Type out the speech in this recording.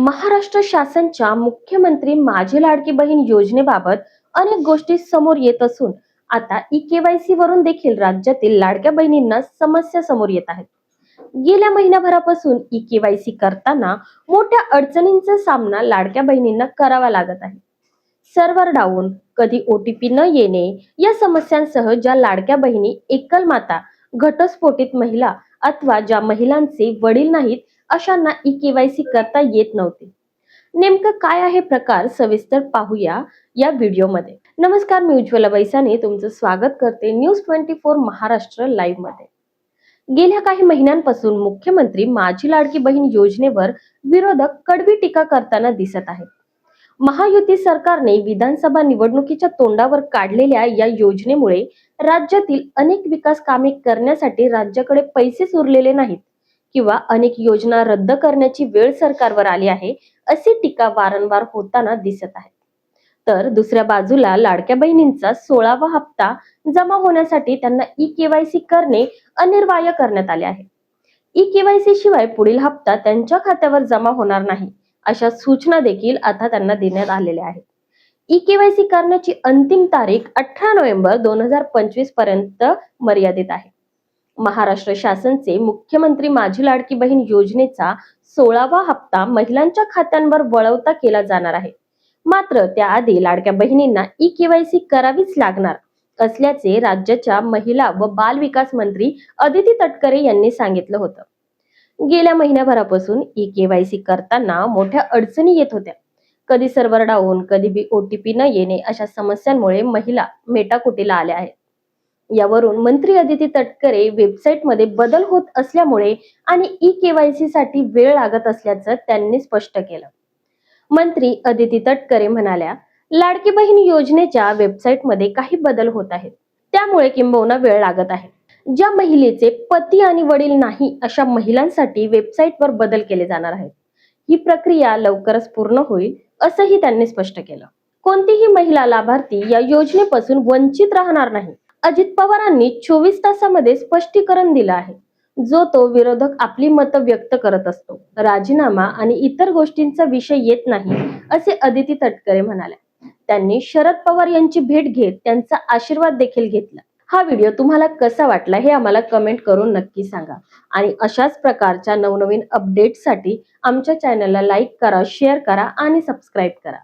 महाराष्ट्र शासनच्या मुख्यमंत्री माझी लाडकी बहीण योजनेबाबत अनेक गोष्टी समोर येत असून आता ई केवायसी वरून देखील राज्यातील लाडक्या बहिणींना समस्या समोर येत आहेत. गेल्या महिन्याभरापासून ई केवायसी करताना मोठ्या अडचणींचा सामना लाडक्या बहिणींना करावा लागत आहे. सर्व्हर डाऊन कधी ओटीपी न येणे या समस्यांसह ज्या लाडक्या बहिणी एकल माता घटस्फोटित महिला अथवा ज्या महिलांचे वडील नाहीत अशांना ई केवायसी करता येत नव्हते. नेमकं काय आहे प्रकार? सविस्तर पाहूया या व्हिडिओमध्ये. नमस्कार मी उज्ज्वला बैसाने. तुमचं स्वागत करते न्यूज ट्वेंटी फोर महाराष्ट्र लाईव्हमध्ये गेल्या काही महिन्यांपासून मुख्यमंत्री माझी लाडकी बहीण योजनेवर विरोधक कडवी टीका करताना दिसत आहेत. महायुती सरकारने विधानसभा निवडणुकीच्या तोंडावर काढलेल्या या योजनेमुळे राज्यातील अनेक विकास कामे करण्यासाठी राज्याकडे पैसे उरलेले नाहीत. किंवा अनेक योजना रद्द करण्याची वेळ सरकारवर आली आहे अशी टीका वारंवार होताना दिसत आहे. तर दुसऱ्या बाजूला लाडक्या बहिणींचा सोळावा हप्ता जमा होण्यासाठी त्यांना ई केवायसी करणे अनिर्वाय करण्यात आले आहे. ई केवायसी शिवाय पुढील हप्ता त्यांच्या खात्यावर जमा होणार नाही अशा सूचना देखील आता त्यांना देण्यात आलेल्या आहेत. ई केवायसी करण्याची अंतिम तारीख अठरा नोव्हेंबर दोन हजार पंचवीसपर्यंत मर्यादित आहे. महाराष्ट्र शासनचे मुख्यमंत्री माझी लाडकी बहीण योजनेचा सोळावा हप्ता महिलांच्या खात्यांवर वळवता केला जाणार आहे. मात्र त्याआधी लाडक्या बहिणींना ई केवायसी करावीच लागणार असल्याचे राज्याच्या महिला व बाल विकास मंत्री अदिती तटकरे यांनी सांगितलं होतं. गेल्या महिन्याभरापासून ई केवायसी करताना मोठ्या अडचणी येत होत्या. कधी सर्व्हर डाऊन कधी बी ओटीपी न येणे अशा समस्यांमुळे महिला मेटाकुटीला आल्या आहेत. यावरून मंत्री अदिती तटकरे वेबसाईटमध्ये बदल होत असल्यामुळे आणि ई केवायसी साठी वेळ लागत असल्याचं त्यांनी स्पष्ट केलं. मंत्री अदिती तटकरे म्हणाल्या लाडकी बहीण योजनेच्या वेबसाईटमध्ये काही बदल होत आहेत. त्यामुळे किंबहुना वेळ लागत आहे. ज्या महिलेचे पती आणि वडील नाही अशा महिलांसाठी वेबसाईटवर बदल केले जाणार आहेत. ही प्रक्रिया लवकरच पूर्ण होईल असंही त्यांनी स्पष्ट केलं. कोणतीही महिला लाभार्थी या योजनेपासून वंचित राहणार नाही. अजित पवारांनी चोवीस तासामध्ये स्पष्टीकरण दिलं आहे. जो तो विरोधक आपली मतं व्यक्त करत असतो. राजीनामा आणि इतर गोष्टींचा विषय येत नाही असे अदिती तटकरे म्हणाल्या त्यांनी शरद पवार यांची भेट घेत त्यांचा आशीर्वाद देखील घेतला. हा व्हिडिओ तुम्हाला कसा वाटला हे आम्हाला कमेंट करून नक्की सांगा. आणि अशाच प्रकारच्या नवनवीन अपडेटसाठी आमच्या चॅनलला लाईक करा शेअर करा आणि सबस्क्राईब करा.